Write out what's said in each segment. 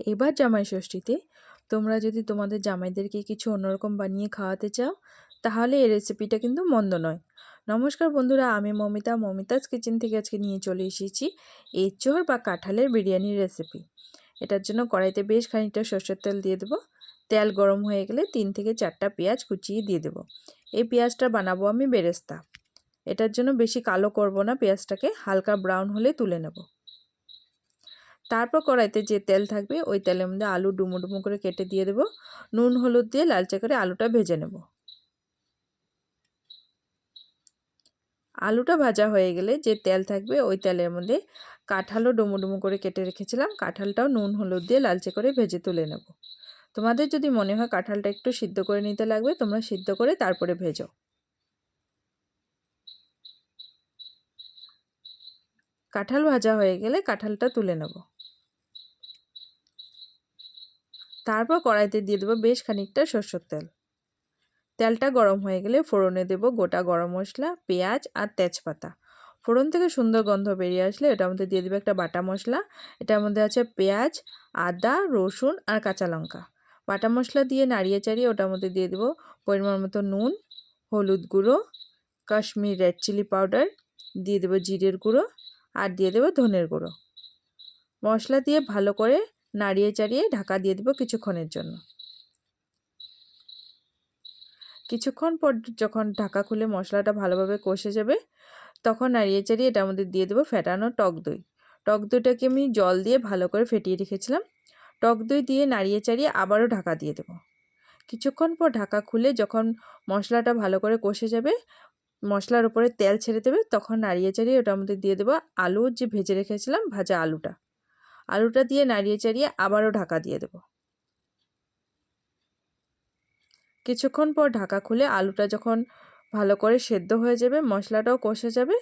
এবার জামাই ষষ্ঠীতে তোমরা যদি তোমাদের জামাইদেরকে কিছু অন্যরকম বানিয়ে খাওয়াতে চাও, তাহলে এই রেসিপিটা কিন্তু মন্দ নয়। নমস্কার বন্ধুরা, আমি মমিতা। মমিতাজ কিচেন থেকে আজকে নিয়ে চলে এসেছি এঁচোড় বা কাঁঠালের বিরিয়ানির রেসিপি এটার জন্য কড়াইতে বেশ খানিকটা সর্ষের তেল দিয়ে দেবো। তেল গরম হয়ে গেলে তিন থেকে চারটা পেঁয়াজ কুচিয়ে দিয়ে দেবো। এই পেঁয়াজটা বানাবো আমি বেরেস্তা। এটার জন্য বেশি কালো করব না, পেঁয়াজটাকে হালকা ব্রাউন হলে তুলে নেব। তারপর কড়াইতে যে তেল থাকবে, ওই তেলের মধ্যে আলু ডুমো ডুমো করে কেটে দিয়ে দেবো। নুন, হলুদ দিয়ে লালচে করে আলুটা ভেজে নেব। আলুটা ভাজা হয়ে গেলে যে তেল থাকবে, ওই তেলের মধ্যে কাঁঠালও ডুমো ডুমো করে কেটে রেখেছিলাম। কাঁঠালটাও নুন, হলুদ দিয়ে লালচে করে ভেজে তুলে নেব। তোমাদের যদি মনে হয় কাঁঠালটা একটু সিদ্ধ করে নিতে লাগবে, তোমরা সিদ্ধ করে তারপরে ভেজো। কাঁঠাল ভাজা হয়ে গেলে কাঁঠালটা তুলে নেব। তারপর কড়াইতে দিয়ে দেবো বেশ খানিকটা সর্ষের তেল। তেলটা গরম হয়ে গেলে ফোড়নে দেব গোটা গরম মশলা, পেঁয়াজ আর তেজপাতা। ফোড়ন থেকে সুন্দর গন্ধ বেরিয়ে আসলে এটার মধ্যে দিয়ে দেবো একটা বাটা মশলা। এটার মধ্যে আছে পেঁয়াজ, আদা, রসুন আর কাঁচা লঙ্কা। বাটা মশলা দিয়ে নাড়িয়ে চাড়িয়ে ওটার মধ্যে দিয়ে দেবো পরিমাণ মতো নুন, হলুদ গুঁড়ো, কাশ্মীর রেড চিলি পাউডার, দিয়ে দেবো জিরের গুঁড়ো আর দিয়ে দেবো ধনের গুঁড়ো। মশলা দিয়ে ভালো করে নাড়িয়ে চাড়িয়ে ঢাকা দিয়ে দেবো কিছুক্ষণের জন্য। কিছুক্ষণ পর যখন ঢাকা খুলে মশলাটা ভালোভাবে কষে যাবে, তখন নাড়িয়ে চাড়িয়ে এটার মধ্যে দিয়ে দেবো ফেটানো টক দই। টক দইটাকে আমি জল দিয়ে ভালো করে ফেটিয়ে রেখেছিলাম। টক দই দিয়ে নাড়িয়ে চাড়িয়ে আবারও ঢাকা দিয়ে দেবো। কিছুক্ষণ পর ঢাকা খুলে যখন মশলাটা ভালো করে কষে যাবে, মশলার উপরে তেল ছেড়ে দেবে, তখন নাড়িয়ে চাড়িয়ে ওটার মধ্যে দিয়ে দেবো আলু যে ভেজে রেখেছিলাম, ভাজা আলুটা। আলুটা দিয়ে নাড়িয়ে চাড়িয়ে আবারও ঢাকা দিয়ে দেবো। কিছুক্ষণ পর ঢাকা খুলে আলুটা যখন ভালো করে সেদ্ধ হয়ে যাবে, মশলাটাও কষে যাবে,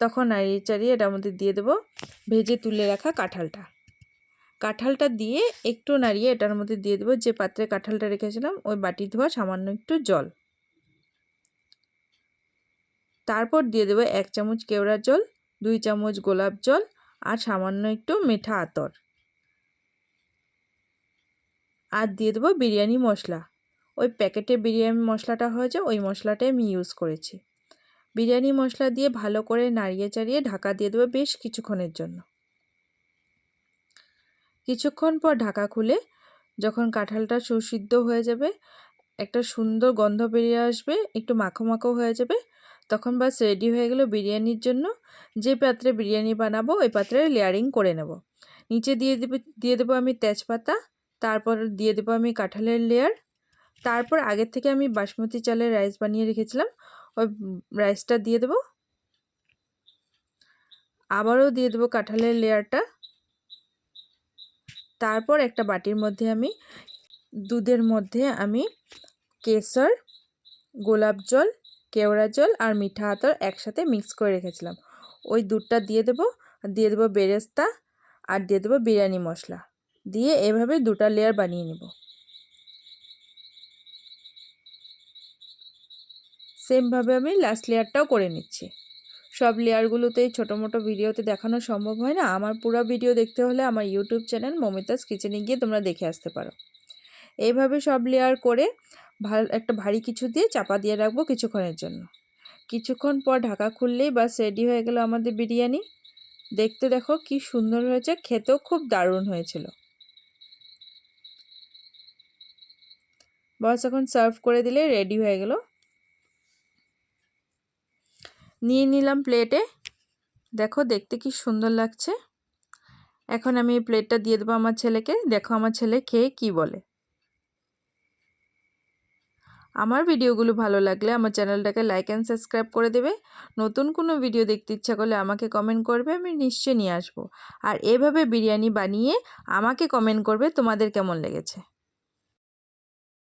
তখন নাড়িয়ে চাড়িয়ে এটার মধ্যে দিয়ে দেবো ভেজে তুলে রাখা কাঁঠালটা। কাঁঠালটা দিয়ে একটু নাড়িয়ে এটার মধ্যে দিয়ে দেবো যে পাত্রে কাঁঠালটা রেখেছিলাম, ওই বাটি ধোয়া সামান্য একটু জল। তারপর দিয়ে দেবো এক চামচ কেওড়ার জল, দুই চামচ গোলাপ জল আর সামান্য একটু মিঠা আতর। আর দিয়ে দেবো বিরিয়ানি মশলা। ওই প্যাকেটে বিরিয়ানি মশলাটা হয়েছে, ওই মশলাটাই আমি ইউজ করেছি। বিরিয়ানি মশলা দিয়ে ভালো করে নাড়িয়ে চাড়িয়ে ঢাকা দিয়ে দেবো বেশ কিছুক্ষণের জন্য। কিছুক্ষণ পর ঢাকা খুলে যখন কাঁঠালটা সুসিদ্ধ হয়ে যাবে, একটা সুন্দর গন্ধ বেরিয়ে আসবে, একটু মাখো মাখো হয়ে যাবে তখন বাস রেডি হয়ে গেল বিরিয়ানির জন্য। যে পাত্রে বিরিয়ানি বানাবো, ওই পাত্রে লেয়ারিং করে নেব। নিচে দিয়ে দেবে, দিয়ে দেবো আমি তেজপাতা, তারপর দিয়ে দেবো আমি কাঁঠালের লেয়ার তারপর আগের থেকে আমি বাসমতি চালের রাইস বানিয়ে রেখেছিলাম, ওই রাইসটা দিয়ে দেবো। আবারও দিয়ে দেবো কাঁঠালের লেয়ারটা তারপর একটা বাটির মধ্যে আমি, দুধের মধ্যে আমি কেশর, গোলাপ জল কেওড়া জল আর মিঠা আতর একসাথে মিক্স করে রেখেছিলাম। ওই দুধটা দিয়ে দেবো দিয়ে দেবো বেরেস্তা আর দিয়ে দেবো বিরিয়ানি মশলা। দিয়ে এভাবে দুটা লেয়ার বানিয়ে নেব। সেমভাবে আমি লাস্ট লেয়ারটাও করে নিচ্ছি। সব লেয়ারগুলোতেই ছোটো মোটো ভিডিওতে দেখানো সম্ভব হয় না। আমার পুরো ভিডিও দেখতে হলে আমার ইউটিউব চ্যানেল মমিতাস কিচেনে গিয়ে তোমরা দেখে আসতে পারো। এইভাবে সব লেয়ার করে ভালো, একটা ভারী কিছু দিয়ে চাপা দিয়ে রাখব কিছুক্ষণের জন্য। কিছুক্ষণ পর ঢাকা খুললেই বাস রেডি হয়ে গেল আমাদের বিরিয়ানি। দেখতে দেখো কি সুন্দর হয়েছে, খেতেও খুব দারুণ হয়েছিল। বাস এখন সার্ভ করে দিলে রেডি হয়ে গেল। নিয়ে নিলাম প্লেটে দেখো দেখতে কি সুন্দর লাগছে। এখন আমি এই প্লেটটা দিয়ে দেবো আমার ছেলেকে। দেখো আমার ছেলে খেয়ে কি বলে। আমার ভিডিওগুলো ভালো লাগলে আমার চ্যানেলটাকে লাইক অ্যান্ড সাবস্ক্রাইব করে দেবে। নতুন কোনো ভিডিও দেখতে ইচ্ছা করলে আমাকে কমেন্ট করবে, আমি নিশ্চয়ই নিয়ে আসব। আর এভাবে বিরিয়ানি বানিয়ে আমাকে কমেন্ট করবে তোমাদের কেমন লেগেছে?